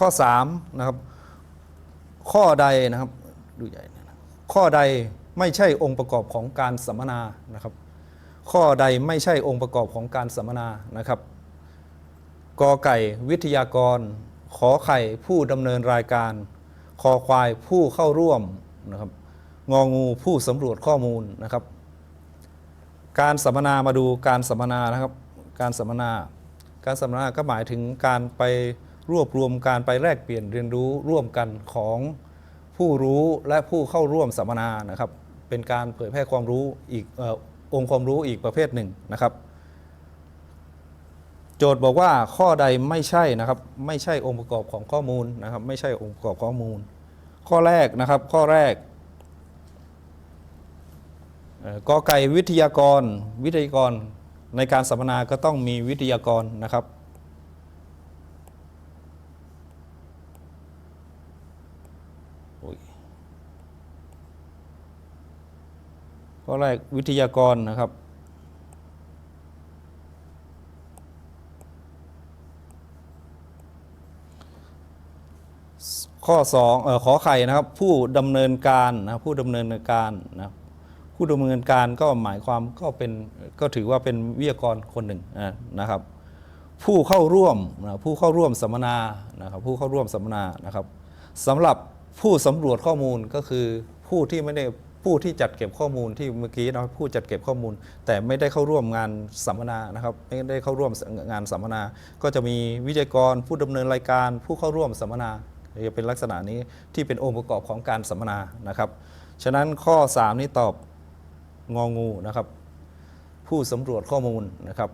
ข้อ3นะครับข้อใดนะครับดูใหญ่นะข้อใดไม่ใช่องค์ประกอบของการสัมมนานะครับ ข้อใดไม่ใช่องค์ประกอบของการสัมมนานะครับกอไก่วิทยากร ขอไข่ผู้ดำเนินรายการ คอควายผู้เข้าร่วมนะครับงองูผู้สำรวจข้อมูลนะครับ การสัมมนามาดูการสัมมนานะครับ การสัมมนา การสัมมนาก็หมายถึงการไป รวบรวมการไปแลกเปลี่ยนเรียนรู้ร่วมกันของผู้รู้และผู้เข้าร่วมสัมมนานะครับ เป็นการเผยแพร่ความรู้อีกอองค์ความรู้อีกประเภทหนึ่งนะครับ โจทย์บอกว่าข้อใดไม่ใช่นะครับ ไม่ใช่องค์ประกอบของข้อมูลนะครับ ไม่ใช่องค์ประกอบข้อมูล ข้อแรกนะครับ ข้อแรกกอไก่วิทยากรวิทยากรในการสัมมนาก็ต้องมีวิทยากรนะครับ โอ้ย ข้อแรกวิทยากรนะครับ ข้อ2เอ่อขอไข่นะครับ ผู้ดำเนินการนะผู้ดำเนินการนะผู้ดำเนินการก็หมายความก็เป็นก็ถือว่าเป็นวิทยากรคนหนึ่งนะนะครับ ผู้เข้าร่วมนะผู้เข้าร่วมสัมมนานะครับผู้เข้าร่วมสัมมนานะครับสำหรับ ผู้สำรวจข้อมูลก็คือผู้ที่ไม่ได้ผู้ที่จัดเก็บข้อมูลที่เมื่อกี้นะผู้จัดเก็บข้อมูล แต่ไม่ได้เข้าร่วมงานสัมมนานะครับไม่ได้เข้าร่วมงานสัมมนา ก็จะมีวิทยกรผู้ดำเนินรายการ ผู้เข้าร่วมสัมมนาจะเป็นลักษณะนี้ที่เป็นองค์ประกอบของการสัมมนานะครับฉะนั้นข้อ 3 นี้ตอบงองูนะครับ ผู้สำรวจข้อมูลนะครับ